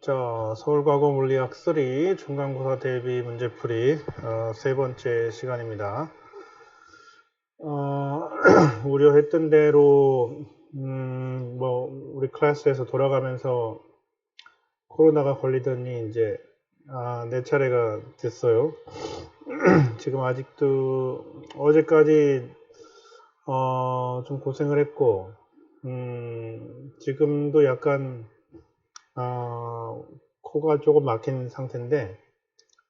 자, 서울과거 물리학 3 중간고사 대비 문제풀이 어, 세 번째 시간입니다. 어, 우려했던 대로 음, 뭐 우리 클래스에서 돌아가면서 코로나가 걸리더니 이제 아, 내 차례가 됐어요. 지금 아직도 어제까지 어, 좀 고생을 했고 음, 지금도 약간 아, 코가 조금 막힌 상태인데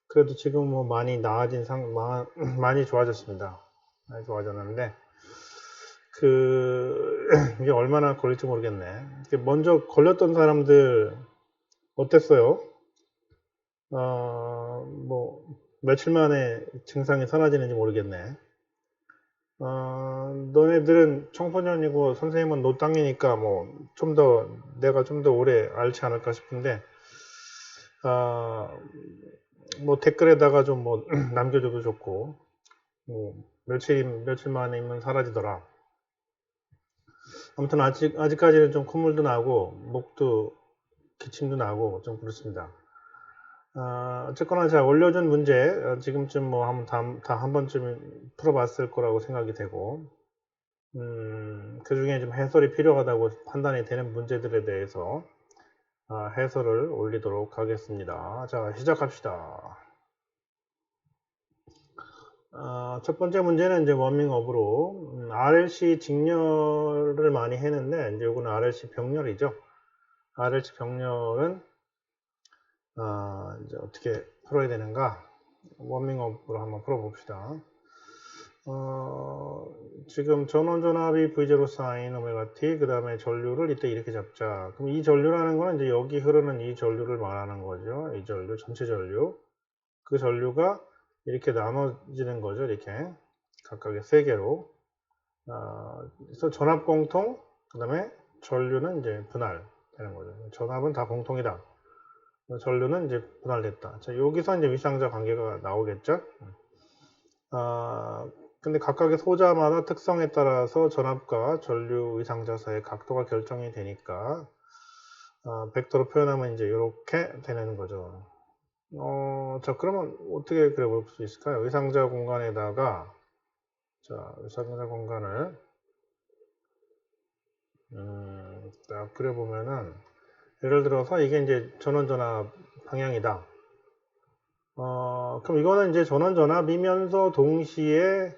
그래도 지금 뭐 많이 나아진 상 마, 많이 좋아졌습니다. 많이 좋아졌는데 그 이게 얼마나 걸릴지 모르겠네. 먼저 걸렸던 사람들 어땠어요? 어, 뭐 며칠 만에 증상이 사라지는지 모르겠네. 어, 너네들은 청소년이고 선생님은 노땅이니까 뭐 좀 더 내가 좀 더 오래 알지 않을까 싶은데 어, 뭐 댓글에다가 좀 뭐 남겨줘도 좋고 뭐 며칠 며칠 만에면 사라지더라. 아무튼 아직 아직까지는 좀 콧물도 나고 목도 기침도 나고 좀 그렇습니다. 어, 어쨌거나 자 올려준 문제 어, 지금쯤 뭐 한번 다한 번쯤 풀어봤을 거라고 생각이 되고 음, 그 중에 좀 해설이 필요하다고 판단이 되는 문제들에 대해서 아, 해설을 올리도록 하겠습니다. 자, 시작합시다. 아, 첫 번째 문제는 이제 워밍업으로 음, RLC 직렬을 많이 했는데 이제 이거는 RLC 병렬이죠. RLC 병렬은 아, 이제 어떻게 풀어야 되는가? 워밍업으로 한번 풀어봅시다. 어, 지금 전원전압이 V0 사인 오메가 t 그 다음에 전류를 이때 이렇게 잡자. 그럼 이 전류라는 거는 이제 여기 흐르는 이 전류를 말하는 거죠. 이 전류, 전체 전류. 그 전류가 이렇게 나눠지는 거죠. 이렇게 각각의 세 개로. 어, 그래서 전압 공통, 그 다음에 전류는 이제 분할 되는 거죠. 전압은 다 공통이다. 전류는 이제 분할됐다. 자, 여기서 이제 위상자 관계가 나오겠죠. 아, 근데 각각의 소자마다 특성에 따라서 전압과 전류 위상자 사이의 각도가 결정이 되니까 아, 벡터로 표현하면 이제 이렇게 되는 거죠. 어, 자, 그러면 어떻게 그려볼 수 있을까요? 위상자 공간에다가 자, 위상자 공간을 음, 딱 그려보면은 예를 들어서 이게 이제 전원 전압 방향이다. 어, 그럼 이거는 이제 전원 전압이면서 동시에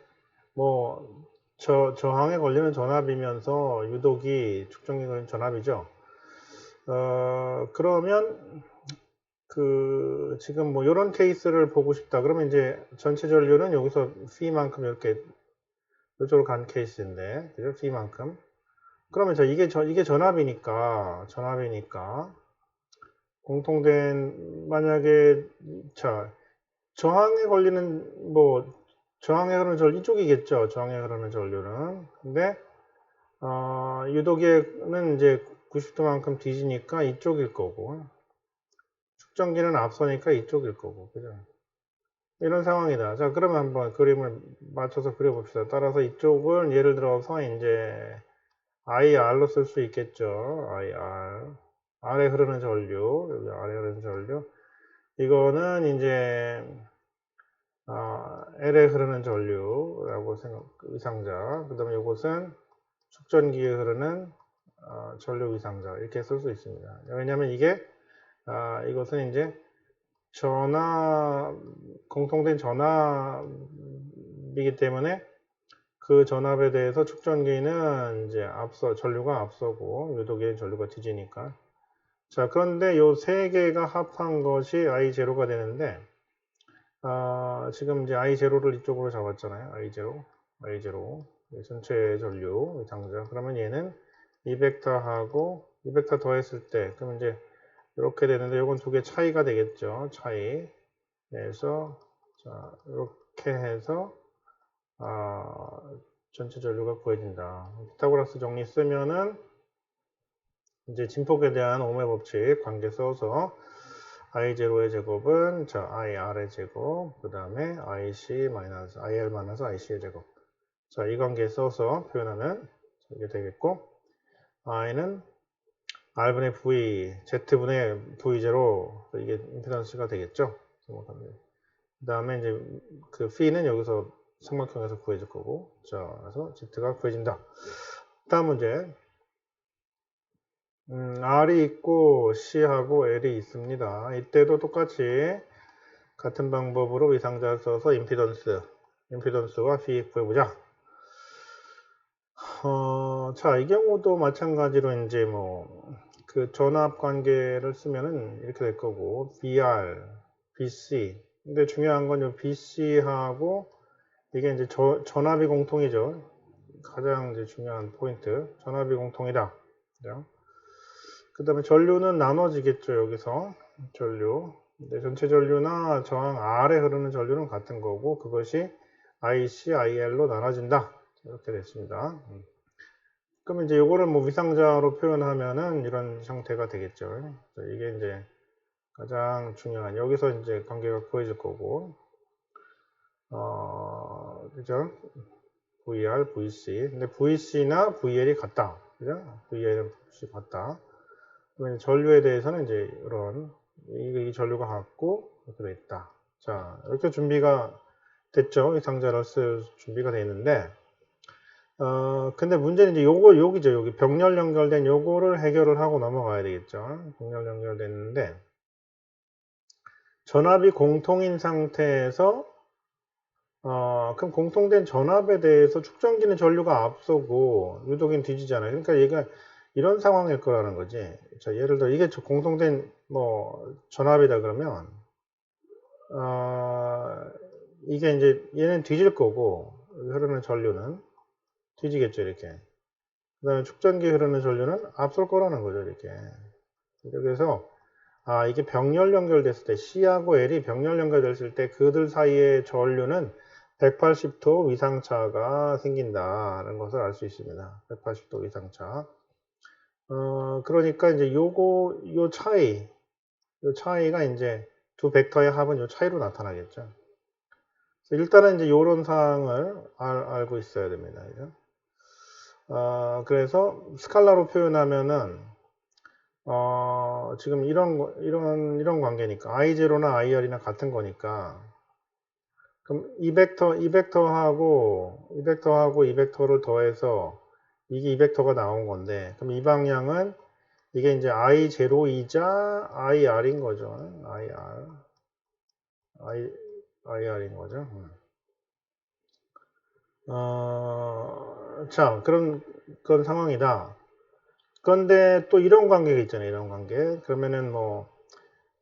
뭐 저, 저항에 걸리는 전압이면서 유독이 축전기 걸리는 전압이죠. 어, 그러면 그 지금 뭐 이런 케이스를 보고 싶다. 그러면 이제 전체 전류는 여기서 C만큼 이렇게 이쪽으로 간 케이스인데, 그죠? C만큼. 그러면 자 이게 저 이게 전압이니까 전압이니까 공통된 만약에 자 저항에 걸리는 뭐 저항에 흐르는 전류 이쪽이겠죠. 저항에 흐르는 전류는. 근데 어, 유도계는 이제 90도만큼 뒤지니까 이쪽일 거고 축전기는 앞서니까 이쪽일 거고 그죠? 이런 상황이다. 자 그러면 한번 그림을 맞춰서 그려봅시다. 따라서 이쪽을 예를 들어서 이제 IR로 쓸 수 있겠죠. IR. 아래 흐르는 전류, 여기 아래 흐르는 전류. 이거는 이제 어, L에 흐르는 전류라고 생각, 위상자. 그 다음에 이것은 축전기에 흐르는 어, 전류 위상자. 이렇게 쓸 수 있습니다. 왜냐하면 이게 어, 이것은 이제 전압, 공통된 전압이기 때문에 그 전압에 대해서 축전기는 이제 앞서 전류가 앞서고 유도기엔 전류가 뒤지니까. 자 그런데 요세 개가 합한 것이 I0가 되는데 아, 지금 이제 I0를 이쪽으로 잡았잖아요. I0 I0 전체 전류 장자 그러면 얘는 2벡터하고 2벡터 더했을 때 그럼 이제 이렇게 되는데 이건 두 개 차이가 되겠죠. 차이. 그래서 자 이렇게 해서 아, 전체 전류가 구해진다. 피타고라스 정리 쓰면은 이제 진폭에 대한 오메 법칙 관계 써서 I0의 제곱은 자 IR의 제곱 그 다음에 IC 마이너스 IR 마이너스 IC의 제곱 자 이 관계 써서 표현하면 이게 되겠고 I는 R분의 V, Z분의 V0 이게 임피던스가 되겠죠. 그 다음에 이제 그 P는 여기서 삼각형에서 구해질 거고 자 그래서 Z가 구해진다. 다음 문제 음, R이 있고 C하고 L이 있습니다. 이때도 똑같이 같은 방법으로 위상자를 써서 임피던스, 임피던스와 V 구해보자. 어, 자, 이 경우도 마찬가지로 이제 뭐, 그 전압 관계를 쓰면은 이렇게 될 거고, BR, BC. 근데 중요한 건 요 BC하고 이게 이제 저, 전압이 공통이죠. 가장 이제 중요한 포인트. 전압이 공통이다. 그 다음에 전류는 나눠지겠죠, 여기서. 전류. 근데 전체 전류나 저항 R에 흐르는 전류는 같은 거고, 그것이 IC, IL로 나눠진다. 이렇게 됐습니다. 음. 그럼 이제 이거를 뭐 위상자로 표현하면은 이런 형태가 되겠죠. 이게 이제 가장 중요한 여기서 이제 관계가 구해질 거고 어 그죠? VR, VC 근데 VC나 VL이 같다. 그죠? VL은 VC 같다. 전류에 대해서는 이제 이런 이, 이 전류가 같고 이렇게 돼 있다. 자 이렇게 준비가 됐죠. 위상자로 쓸 준비가 되어 있는데 어, 근데 문제는 이제 요거, 여기죠. 여기 병렬 연결된 요거를 해결을 하고 넘어가야 되겠죠. 병렬 연결됐는데, 전압이 공통인 상태에서, 어, 그럼 공통된 전압에 대해서 축전기는 전류가 앞서고, 유도기는 뒤지잖아요. 그러니까 얘가 이런 상황일 거라는 거지. 자, 예를 들어, 이게 공통된, 뭐, 전압이다 그러면, 어, 이게 이제 얘는 뒤질 거고, 흐르는 전류는. 뒤지겠죠, 이렇게. 그 다음에 축전기 흐르는 전류는 앞설 거라는 거죠, 이렇게. 그래서, 아, 이게 병렬 연결됐을 때, C하고 L이 병렬 연결됐을 때 그들 사이의 전류는 180도 위상차가 생긴다는 것을 알 수 있습니다. 180도 위상차. 어, 그러니까 이제 요거, 요 차이, 요 차이가 이제 두 벡터의 합은 요 차이로 나타나겠죠. 일단은 이제 요런 사항을 알, 고 있어야 됩니다. 그죠? 어, 그래서 스칼라로 표현하면은 어, 지금 이런 이런 이런 관계니까 i0나 ir이나 같은 거니까 그럼 이 벡터 이 벡터하고 이 벡터하고 이 벡터를 더해서 이게 이 벡터가 나온 건데 그럼 이 방향은 이게 이제 i0이자 ir인 거죠. ir i ir인 거죠. 음. 어, 자, 그런, 그런 상황이다. 그런데 또 이런 관계가 있잖아요. 이런 관계. 그러면은 뭐,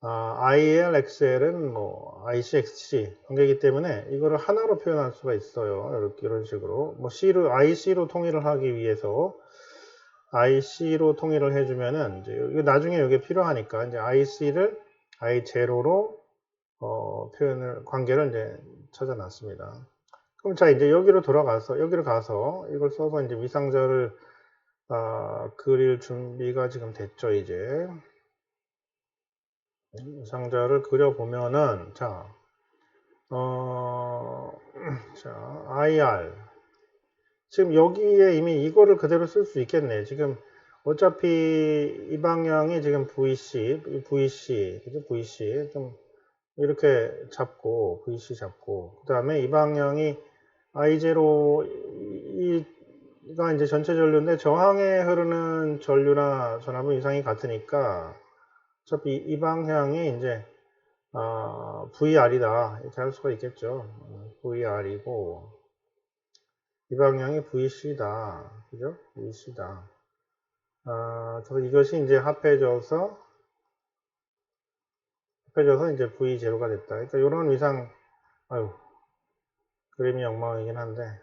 아, IL, XL은 뭐, IC, XC 관계이기 때문에 이거를 하나로 표현할 수가 있어요. 이렇게, 이런 식으로. 뭐, C로, IC로 통일을 하기 위해서 IC로 통일을 해주면은, 이제 나중에 이게 필요하니까, 이제 IC를 I0로, 어, 표현을, 관계를 이제 찾아놨습니다. 그럼 자 이제 여기로 돌아가서 여기로 가서 이걸 써서 이제 위상자를 아, 그릴 준비가 지금 됐죠 이제 위 상자를 그려보면은 자, 어, 자 IR 지금 여기에 이미 이거를 그대로 쓸 수 있겠네. 지금 어차피 이 방향이 지금 VC, VC, 그죠? VC 좀 이렇게 잡고 VC 잡고. 그 다음에 이 방향이 I0 이가 이제 전체 전류인데 저항에 흐르는 전류나 전압은 이상이 같으니까 어차피 이 방향이 이제 어, VR이다 이렇게 할 수가 있겠죠. VR이고 이 방향이 VC다. 그죠? VC다. 아, 그래서 이것이 이제 합해져서 합해져서 이제 V0가 됐다. 그러니까 이런 위상 아유 그림이 엉망이긴 한데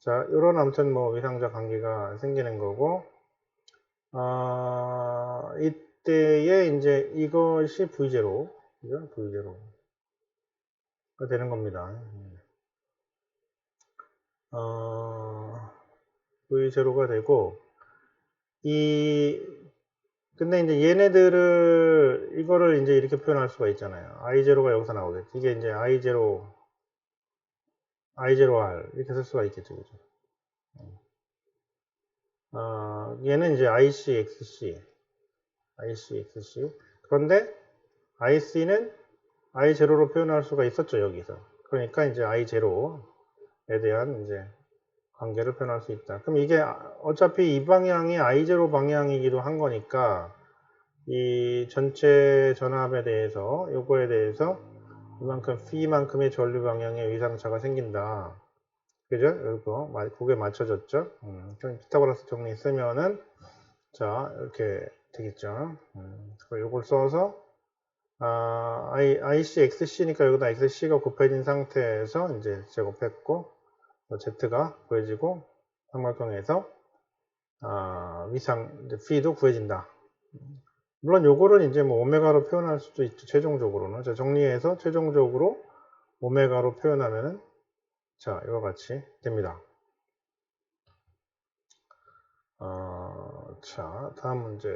자 이런 아무튼 뭐 위상자 관계가 생기는 거고 어, 이 때에 이제 이것이 V0 그죠? V0가 되는 겁니다 어, V0가 되고 이 근데 이제 얘네들을 이거를 이제 이렇게 표현할 수가 있잖아요 I0가 여기서 나오겠지 이게 이제 I0 I0R 이렇게 쓸 수가 있겠죠. 그죠? 어, 얘는 이제 IC, XC ICXC. 그런데 IC는 I0로 표현할 수가 있었죠, 여기서. 그러니까 이제 I0에 대한 이제 관계를 표현할 수 있다. 그럼 이게 어차피 이 방향이 I0 방향이기도 한 거니까 이 전체 전압에 대해서 요거에 대해서 이만큼 p만큼의 전류 방향의 위상차가 생긴다. 그죠? 이거 그게 맞춰졌죠? 음, 그럼 피타고라스 정리 쓰면은 자 이렇게 되겠죠. 음, 요걸 써서 아, I, ICXC니까 여기다 XC가 곱해진 상태에서 이제 제곱했고 Z가 구해지고 삼각형에서 아, 위상 P도 구해진다. 물론 요거를 이제 뭐 오메가로 표현할 수도 있죠. 최종적으로는. 자, 정리해서 최종적으로 오메가로 표현하면은 자, 이와 같이 됩니다. 어, 자, 다음 문제.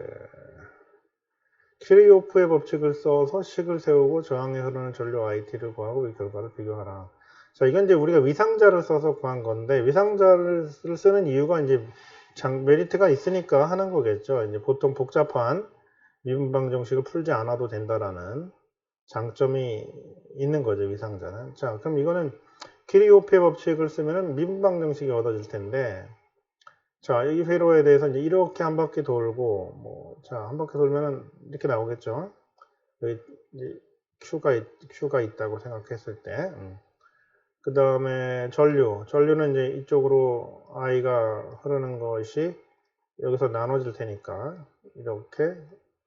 키리오프의 법칙을 써서 식을 세우고 저항에 흐르는 전류 IT를 구하고 이 결과를 비교하라. 자, 이건 이제 우리가 위상자를 써서 구한 건데, 위상자를 쓰는 이유가 이제 장, 메리트가 있으니까 하는 거겠죠. 이제 보통 복잡한 미분방 정식을 풀지 않아도 된다라는 장점이 있는 거죠, 위상자는. 자, 그럼 이거는 키리오페 법칙을 쓰면 미분방 정식이 얻어질 텐데, 자, 이 회로에 대해서 이제 이렇게 한 바퀴 돌고, 뭐, 자, 한 바퀴 돌면은 이렇게 나오겠죠. 여기 이제 Q가, 있, Q가 있다고 생각했을 때. 음. 그 다음에 전류. 전류는 이제 이쪽으로 I가 흐르는 것이 여기서 나눠질 테니까, 이렇게,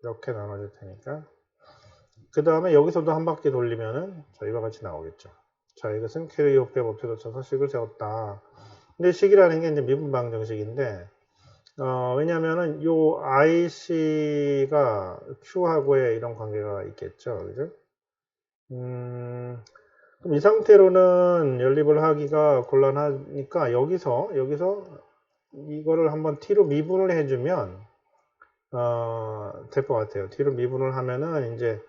이렇게 나눠질 테니까. 그 다음에 여기서도 한 바퀴 돌리면은 자, 이와 같이 나오겠죠. 자, 이것은 캐리오페 법칙을 쳐서 식을 세웠다. 근데 식이라는 게 이제 미분방 정식인데, 어, 왜냐면은 요 IC가 Q하고의 이런 관계가 있겠죠. 그죠? 음, 그럼 이 상태로는 연립을 하기가 곤란하니까 여기서, 여기서 이거를 한번 T로 미분을 해주면, 어, 될 것 같아요. T로 미분을 하면은 이제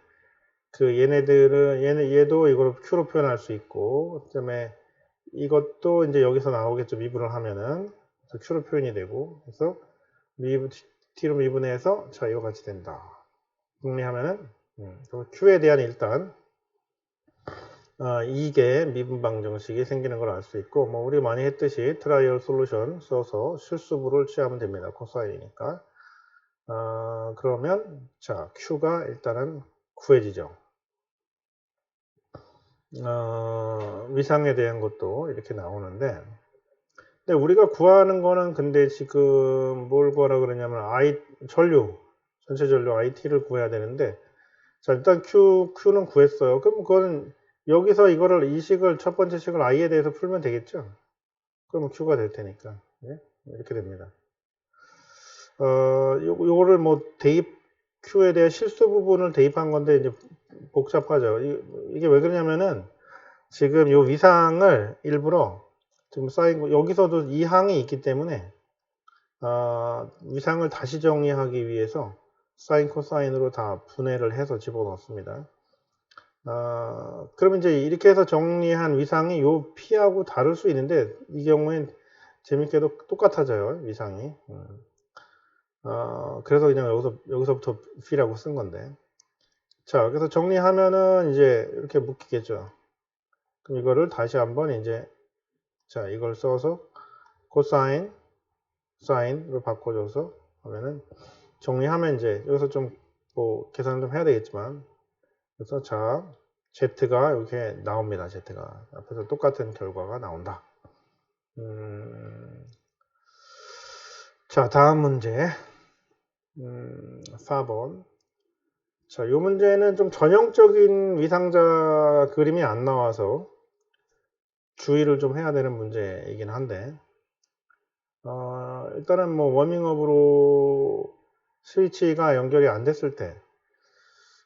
그 얘네들은 얘네 얘도 이걸 Q로 표현할 수 있고 그 다음에 이것도 이제 여기서 나오겠죠. 미분을 하면은. Q로 표현이 되고. 그래서 미분 T로 미분해서 자 이거 같이 된다. 정리하면은 음, Q에 대한 일단 어, 이게 미분방 정식이 생기는 걸 알 수 있고 뭐 우리 많이 했듯이 트라이얼 솔루션 써서 실수부를 취하면 됩니다. 코사인이니까. 어, 그러면 자 Q가 일단은 구해지죠. 어, 위상에 대한 것도 이렇게 나오는데 근데 우리가 구하는 거는 근데 지금 뭘 구하라 그러냐면 I 전류 전체 전류 IT를 구해야 되는데 자 일단 Q Q는 구했어요. 그럼 그거는 여기서 이거를 이 식을 첫 번째 식을 I에 대해서 풀면 되겠죠. 그러면 Q가 될 테니까 네? 이렇게 됩니다. 어, 요, 요거를 뭐 대입 Q에 대해 실수 부분을 대입한 건데 이제 복잡하죠. 이게 왜 그러냐면은 지금 이 위상을 일부러 지금 쌓인 거 여기서도 이 항이 있기 때문에 어, 위상을 다시 정리하기 위해서 사인 코사인으로 다 분해를 해서 집어넣습니다. 어, 그러면 이제 이렇게 해서 정리한 위상이 요 P하고 다를 수 있는데 이 경우엔 재밌게도 똑같아져요 위상이. 음. 어, 그래서 그냥 여기서, 여기서부터 P라고 쓴 건데. 자, 그래서 정리하면은 이제 이렇게 묶이겠죠. 그럼 이거를 다시 한번 이제, 자, 이걸 써서 코사인, 사인으로 바꿔줘서 하면은 정리하면 이제 여기서 좀 뭐 계산을 좀 해야 되겠지만 그래서 자, Z가 이렇게 나옵니다. Z가. 앞에서 똑같은 결과가 나온다. 음, 자, 다음 문제. 음, 4번. 자, 이 문제는 좀 전형적인 위상자 그림이 안 나와서 주의를 좀 해야 되는 문제이긴 한데, 어, 일단은 뭐 워밍업으로 스위치가 연결이 안 됐을 때,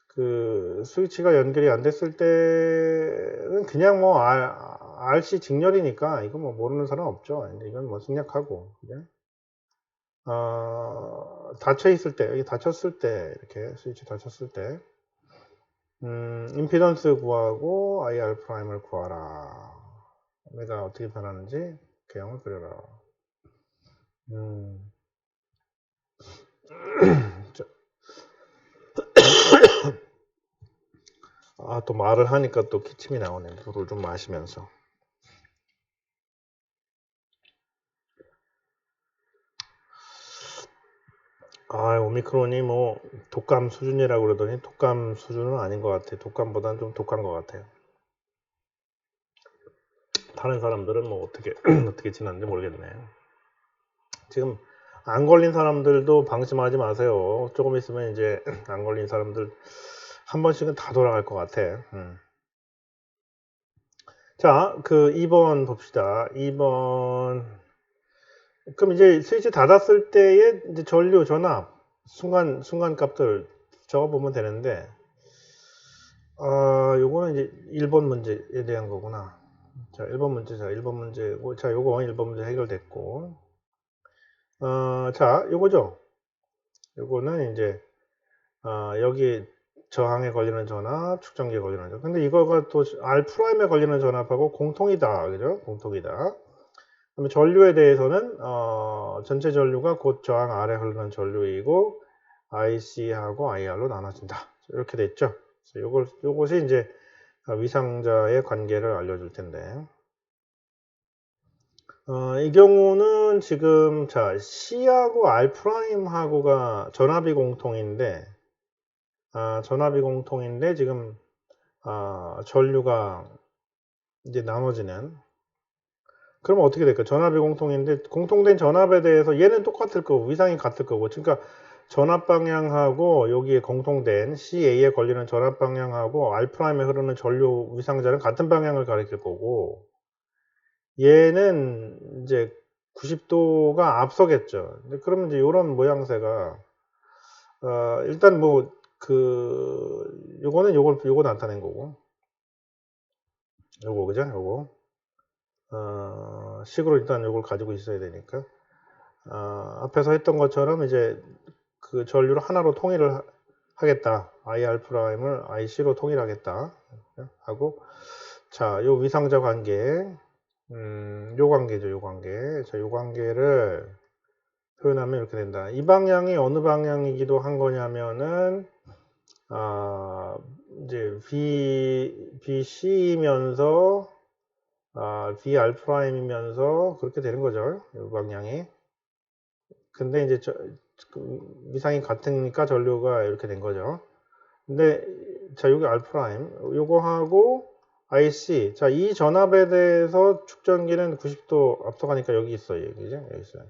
그 스위치가 연결이 안 됐을 때는 그냥 뭐 RC 직렬이니까 이거 뭐 모르는 사람 없죠. 이건 뭐 생략하고, 그죠? 어, 닫혀 있을 때, 여기 닫혔을 때, 이렇게 스위치 닫혔을 때, 음, 임피던스 구하고 IR 프라임을 구하라. 내가 어떻게 변하는지 개형을 그려라. 음. 아, 또 말을 하니까 또 기침이 나오네. 물을 좀 마시면서. 아, 오미크론이 뭐 독감 수준이라고 그러더니 독감 수준은 아닌 것 같아. 독감보다는 좀 독한 것 같아요. 다른 사람들은 뭐 어떻게 어떻게 지났는지 모르겠네. 지금 안 걸린 사람들도 방심하지 마세요. 조금 있으면 이제 안 걸린 사람들 한 번씩은 다 돌아갈 것 같아. 음. 자, 그 2번 봅시다. 2번. 그럼 이제 스위치 닫았을 때의 이제 전류 전압 순간 순간 값들 적어 보면 되는데 아, 요거는 이제 1번 문제에 대한 거구나. 자, 1번 문제, 자, 1번 문제고, 자, 요거 1번 문제 해결됐고, 어, 자, 요거죠. 요거는 이제, 어, 여기 저항에 걸리는 전압, 측정기에 걸리는 전압. 근데 이거가 또 R''에 걸리는 전압하고 공통이다. 그죠? 공통이다. 그러면 전류에 대해서는, 어, 전체 전류가 곧 저항 아래 흐르는 전류이고, IC하고 IR로 나눠진다. 이렇게 됐죠. 그래서 요걸, 요것이 이제 위상자의 관계를 알려줄 텐데. 어, 이 경우는 지금 자 C하고 R'하고가 전압이 공통인데 아, 전압이 공통인데 지금 아, 전류가 이제 나눠지는 그러면 어떻게 될까? 전압이 공통인데 공통된 전압에 대해서 얘는 똑같을 거고 위상이 같을 거고 그러니까 전압 방향하고 여기에 공통된 CA에 걸리는 전압 방향하고 R''에 흐르는 전류 위상자는 같은 방향을 가리킬 거고 얘는 이제 90도가 앞서겠죠. 그러면 이제 이런 모양새가 어, 일단 뭐 그 요거는 요걸 요거 나타낸 거고 요거 그죠? 요거 어, 식으로 일단 요걸 가지고 있어야 되니까 어, 앞에서 했던 것처럼 이제 그 전류를 하나로 통일을 하- 하겠다. IR'을 IC로 통일하겠다. 하고 자, 요 위상자 관계 음, 요 관계죠, 요 관계. 자, 요 관계를 표현하면 이렇게 된다. 이 방향이 어느 방향이기도 한 거냐면은, 아, 이제 V, VC이면서, 아, VR'이면서 그렇게 되는 거죠. 요 방향이. 근데 이제 저, 그 위상이 같으니까 전류가 이렇게 된 거죠. 근데, 자, 여기 R', 요거하고, IC. 자, 이 전압에 대해서 축전기는 90도 앞서가니까 여기 있어요. 여기죠? 여기 있어요.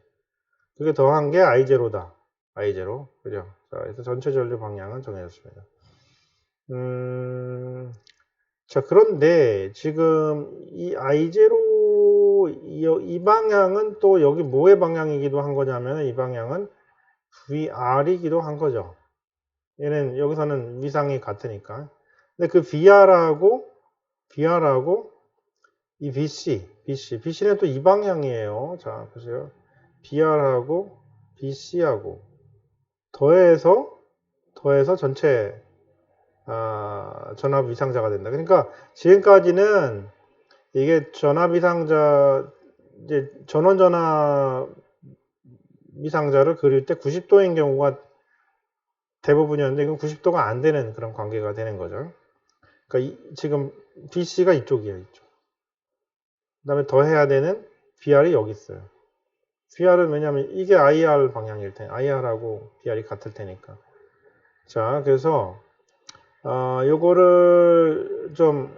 그게 더한 게 I0다. I0. 그죠? 자, 그래서 전체 전류 방향은 정해졌습니다. 음, 자, 그런데 지금 이 I0, 이, 이 방향은 또 여기 뭐의 방향이기도 한 거냐면 이 방향은 VR이기도 한 거죠. 얘는 여기서는 위상이 같으니까. 근데 그 VR하고 BR하고 이 BC, BC, BC는 또 이 방향이에요. 자, 보세요. BR하고 BC하고 더해서 더해서 전체 아, 전압 위상자가 된다. 그러니까 지금까지는 이게 전압 위상자 이제 전원 전압 위상자를 그릴 때 90도인 경우가 대부분이었는데 이건 90도가 안 되는 그런 관계가 되는 거죠. 그러니까 이- 지금 BC가 이쪽이에요, 이쪽. 그 다음에 더 해야 되는 BR이 여기 있어요. BR은 왜냐면 이게 IR 방향일 테니, IR하고 BR이 같을 테니까. 자, 그래서, 어, 요거를 좀,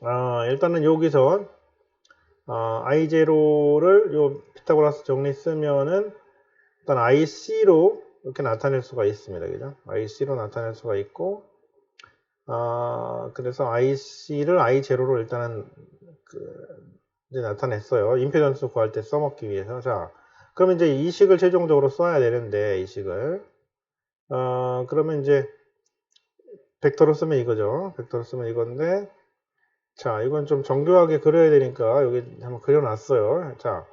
어, 일단은 여기서, 어, I0를 요 피타고라스 정리 쓰면은, 일단 IC로 이렇게 나타낼 수가 있습니다. 그죠? IC로 나타낼 수가 있고, 아, 그래서 IC를 I0로 일단은 그 이제 나타냈어요. 임페던스 구할 때 써먹기 위해서. 자, 그러면 이제 이 식을 최종적으로 써야 되는데, 이 식을. 어, 그러면 이제 벡터로 쓰면 이거죠. 벡터로 쓰면 이건데, 자, 이건 좀 정교하게 그려야 되니까 여기 한번 그려놨어요. 자,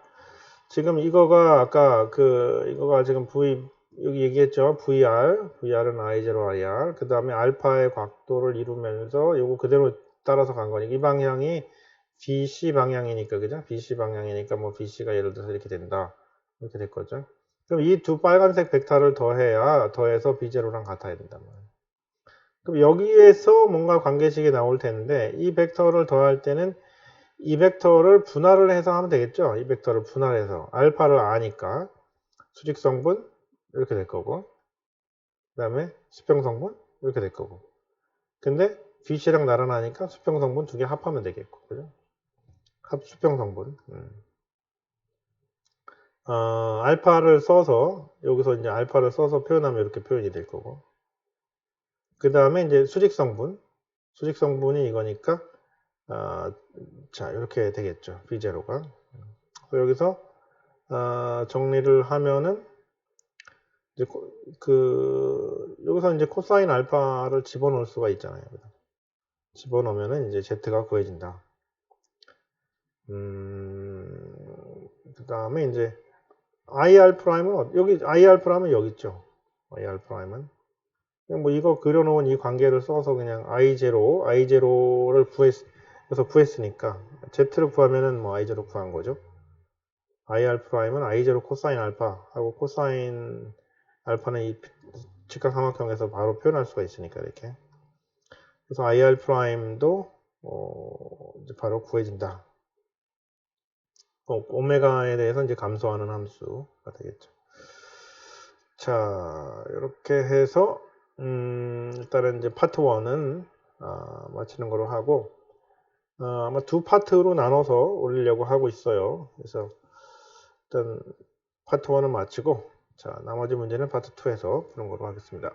지금 이거가 아까 그, 이거가 지금 V, 여기 얘기했죠. VR, VR은 I0, IR. 그 다음에 알파의 각도를 이루면서 요거 그대로 따라서 간 거니까 이 방향이 BC 방향이니까, 그죠? BC 방향이니까 뭐 BC가 예를 들어서 이렇게 된다. 이렇게 될 거죠. 그럼 이 두 빨간색 벡터를 더해야, 더해서 B0랑 같아야 된단 말이에요. 그럼 여기에서 뭔가 관계식이 나올 텐데 이 벡터를 더할 때는 이 벡터를 분할을 해서 하면 되겠죠. 이 벡터를 분할해서. 알파를 아니까. 수직 성분 이렇게 될 거고. 그 다음에 수평 성분 이렇게 될 거고. 근데 BC랑 나란하니까 수평 성분 두 개 합하면 되겠고. 그죠? 합 수평 성분. 음. 어, 알파를 써서 여기서 이제 알파를 써서 표현하면 이렇게 표현이 될 거고 그 다음에 이제 수직 성분. 수직 성분이 이거니까 어, 자 이렇게 되겠죠. B0가. 여기서 어, 정리를 하면은 이제 코- 그 여기서 이제 코사인 알파를 집어넣을 수가 있잖아요. 집어넣으면은 이제 Z가 구해진다. 음, 그 다음에 이제 IR 프라임은 어- 여기 IR 프라임은 여기 있죠. IR 프라임은 뭐 이거 그려놓은 이 관계를 써서 그냥 I0, I0를 구했서 구했으니까 Z를 구하면은 뭐 I0 구한 거죠. IR 프라임은 I0 코사인 알파 하고 코사인 알파는 이 직각 삼각형에서 바로 표현할 수가 있으니까 이렇게 그래서 IR 프라임도 어, 이제 바로 구해진다. 어, 오메가에 대해서 이제 감소하는 함수가 되겠죠. 자, 이렇게 해서 음, 일단은 이제 파트 1은 아, 마치는 거로 하고 아, 아마 두 파트로 나눠서 올리려고 하고 있어요. 그래서 일단 파트 1은 마치고 자, 나머지 문제는 파트 2에서 푸는 거로 하겠습니다.